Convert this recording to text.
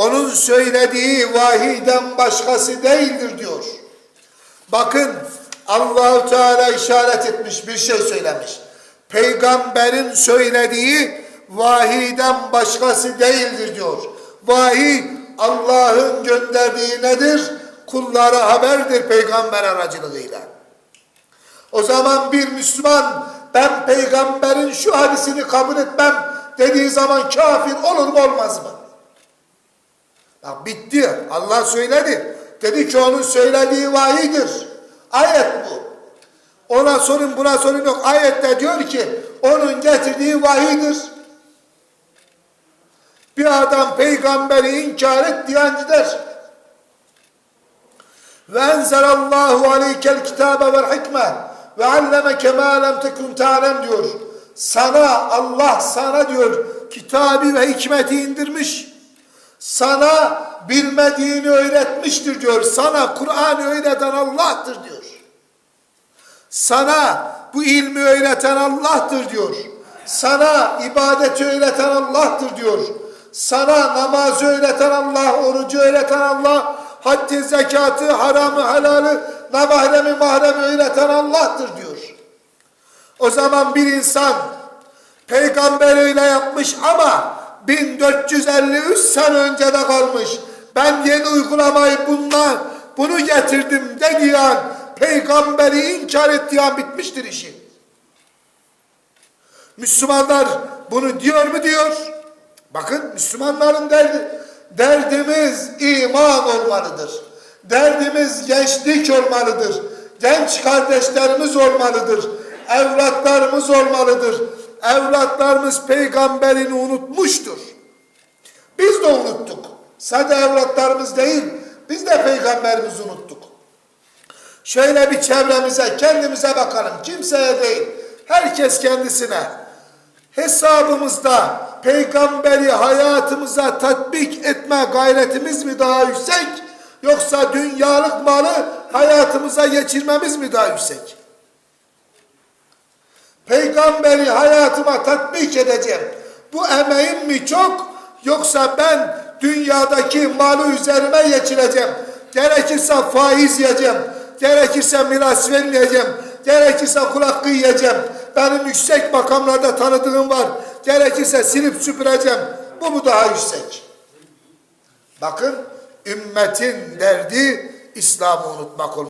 onun söylediği vahiden başkası değildir diyor. Bakın Allahu Teala işaret etmiş bir şey söylemiş. Peygamberin söylediği vahiden başkası değildir diyor. Vahiy Allah'ın gönderdiği nedir? Kullara haberdir peygamber aracılığıyla. O zaman bir Müslüman ben peygamberin şu hadisini kabul etmem dediği zaman kafir olur mu olmaz mı? Bak bitti. Allah söyledi. Dedi ki onun söylediği vahidir. Ayet bu. Ona sorun buna sorun yok. Ayette diyor ki onun getirdiği vahidir. Bir adam peygamberi inkar et diyen gider. Ve enzelallahu aleykel kitabe vel hikme ve allemeke ma lem tekun ta'lem diyor. Sana Allah sana diyor kitabı ve hikmeti indirmiş. Sana bilmediğini öğretmiştir diyor. Sana Kur'an'ı öğreten Allah'tır diyor. Sana bu ilmi öğreten Allah'tır diyor. Sana ibadeti öğreten Allah'tır diyor. Sana namazı öğreten Allah, orucu öğreten Allah, haddi zekatı, haramı, helalı, namahremi, mahremi öğreten Allah'tır diyor. O zaman bir insan peygamber öyle yapmış ama 1453 sene önce de kalmış. Ben yeni uygulamayı bundan bunu getirdim dediği peygamberi inkar ettiği an bitmiştir işi. Müslümanlar bunu diyor mu diyor. Bakın Müslümanların derdi derdimiz iman olmalıdır. Derdimiz gençlik olmalıdır. Genç kardeşlerimiz olmalıdır. Evlatlarımız olmalıdır. Evlatlarımız peygamberini unutmuştur. Biz de unuttuk. Sadece evlatlarımız değil, biz de peygamberimizi unuttuk. Şöyle bir çevremize, kendimize bakalım. Kimseye değil, herkes kendisine. Hesabımızda peygamberi hayatımıza tatbik etme gayretimiz mi daha yüksek? Yoksa dünyalık malı hayatımıza geçirmemiz mi daha yüksek? Peygamberi hayatıma tatbik edeceğim. Bu emeğim mi çok yoksa ben dünyadaki malı üzerime geçireceğim. Gerekirse faiz yiyeceğim. Gerekirse miras vermeyeceğim. Gerekirse kulak yiyeceğim. Benim yüksek makamlarda tanıdığım var. Gerekirse silip süpüreceğim. Bu mu daha yüksek? Bakın ümmetin derdi İslam'ı unutmak olmalı.